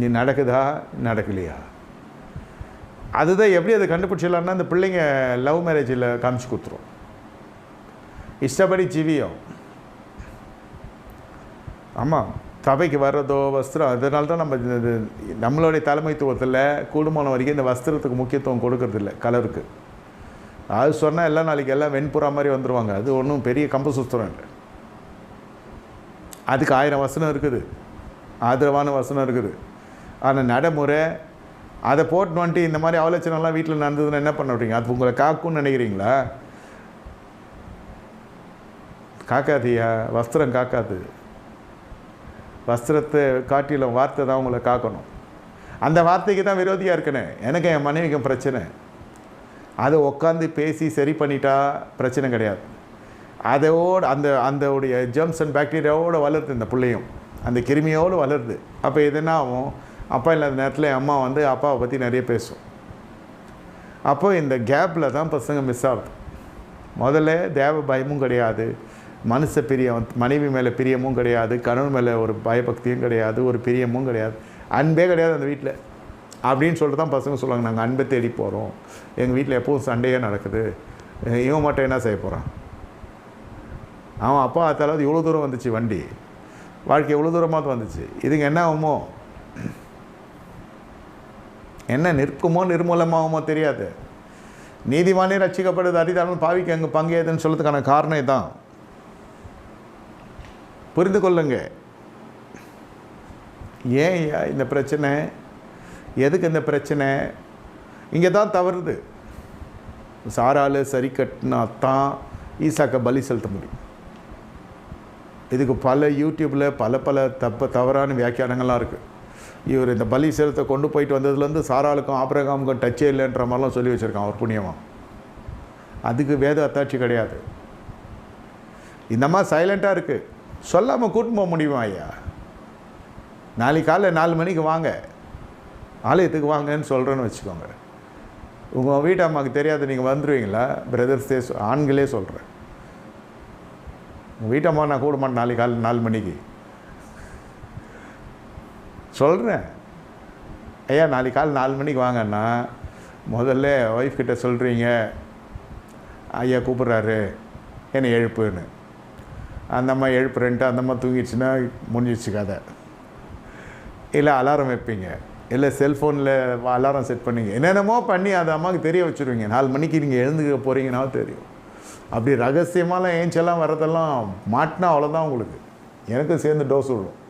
நீ நடக்குதா? நடக்கலையா? அதுதான் எப்படி அதை கண்டுபிடிச்சிடலான்னா அந்த பிள்ளைங்க லவ் மேரேஜில் காமிச்சு கொடுத்துரும். இஷ்டப்படி ஜீவியம். ஆமாம் சபைக்கு வர்றதோ வஸ்திரம் அதனால தான் நம்ம நம்மளுடைய தலைமைத்துவத்தில் கூடுமான வரைக்கும் இந்த வஸ்திரத்துக்கு முக்கியத்துவம் கொடுக்கறதில்ல கலருக்கு. அது சொன்னால் எல்லாம் நாளைக்கு எல்லாம் வெண்புறா மாதிரி வந்துடுவாங்க அது ஒன்றும் பெரிய கம்பு சுஸ்திரம் இல்லை. அதுக்கு ஆயிரம் வசனம் இருக்குது. ஆதரவான வசனம் இருக்குது. ஆனால் நடைமுறை அதை போட்டு வந்துட்டு இந்த மாதிரி ஆலோசனைலாம் வீட்டில் நடந்ததுன்னு என்ன பண்ண விட்டீங்க அது உங்களை காக்கும்னு நினைக்கிறீங்களா? காக்காதியா? வஸ்திரம் காக்காது. வஸ்திரத்தை காட்டிலும் வார்த்தை தான் உங்களை காக்கணும். அந்த வார்த்தைக்கு தான் விரோதியாக இருக்கணும் எனக்கு என் மனைவிக்கும் பிரச்சனை. அதை உட்காந்து பேசி சரி பண்ணிட்டா பிரச்சனை கிடையாது. அதோட அந்த அந்தோடைய ஜெம்ஸ் ஜெர்ம்ஸ் அண்ட் பாக்டீரியாவோடு வளருது இந்த பிள்ளையும். அந்த கிருமியோடு வளருது. அப்போ இது என்ன ஆகும்? அப்பா இல்லாத நேரத்தில் என் அம்மா வந்து அப்பாவை பற்றி நிறைய பேசும். அப்போ இந்த கேப்பில் தான் பசங்க மிஸ் ஆகுது. முதல்ல தேவ பயமும் கிடையாது. மனுஷ பிரியம் மனைவி மேலே பிரியமும் கிடையாது. கணவன் மேலே ஒரு பயபக்தியும் கிடையாது. ஒரு பிரியமும் கிடையாது. அன்பே கிடையாது அந்த வீட்டில் அப்படின்னு சொல்லிட்டு தான் பசங்க சொல்லுவாங்க. நாங்கள் அன்பை தேடி போகிறோம் எங்கள் வீட்டில் எப்போவும் சண்டையே நடக்குது. இவன் மட்டும் என்ன செய்ய போகிறான் அவன் அப்பா அத்தாலாவது இவ்வளோ தூரம் வந்துச்சு வண்டி. வாழ்க்கை எவ்வளோ தூரமாக வந்துச்சு. இதுங்க என்ன ஆகுமோ? என்ன நிற்குமோ நிர்மூலமாகுமோ தெரியாது. நீதிமானே ரட்சிக்கப்படுது அரிதாலும் பாவிக்கு அங்கே பங்கேதுன்னு சொல்கிறதுக்கான காரணம் இதுதான் புரிந்து கொள்ளுங்க. ஏன் இந்த பிரச்சனை? எதுக்கு இந்த பிரச்சனை? இங்கே தான் தவறுது. சாரால் சரி கட்டினா தான் ஈசாக்க பலி செலுத்த முடியும். இதுக்கு பல யூடியூப்பில் பல பல தப்ப தவறான வியாக்கியானங்கள்லாம் இருக்குது இவர் இந்த பலி செலுத்த கொண்டு போயிட்டு வந்ததுலேருந்து சாராளுக்கும் ஆப்ரகாமுக்கும் டச்சே இல்லைன்ற மாதிரிலாம் சொல்லி வச்சுருக்கான் அவர் புண்ணியமாக அதுக்கு வேத அத்தாட்சி கிடையாது. இந்த மாதிரி சைலண்ட்டாக இருக்குது சொல்லாமல் கூட்டு போக முடியுமா ஐயா? நாளைக்கு காலைல நாலு மணிக்கு வாங்க. ஆலயத்துக்கு வாங்கன்னு சொல்கிறேன்னு வச்சுக்கோங்க. உங்கள் வீட்டு அம்மாவுக்கு தெரியாது நீங்கள் வந்துடுவீங்களா பிரதர்ஸே ஆண்களே சொல்கிறேன் உங்கள் வீட்டம்மா நான் கூட மாட்டேன் நாளைக்கு காலை நாலு மணிக்கு. சொல்கிறேன் ஐயா நாளைக்கு காலை நாலு மணிக்கு வாங்கன்னா முதல்ல ஒய்ஃப் கிட்ட சொல்கிறீங்க ஐயா கூப்பிட்றாரு. என்னை எழுப்புன்னு. அந்த அம்மா எழுப்புறேன்ட்டு அந்த அம்மா தூங்கிடுச்சுன்னா முடிஞ்சிச்சு கதை. இல்லை அலாரம் வைப்பீங்க. இல்லை செல்ஃபோனில் அலாரம் செட் பண்ணிங்க. என்னென்னமோ பண்ணி அந்த அம்மாவுக்கு தெரிய வச்சுருவீங்க. நாலு மணிக்கு நீங்கள் எழுந்துக்க போகிறீங்கன்னா தெரியும். அப்படி ரகசியமாலாம் ஏஞ்செல்லாம் வர்றதெல்லாம் மாட்டினா அவ்வளோதான் உங்களுக்கு. எனக்கும் சேர்ந்து டோஸ் விடும்.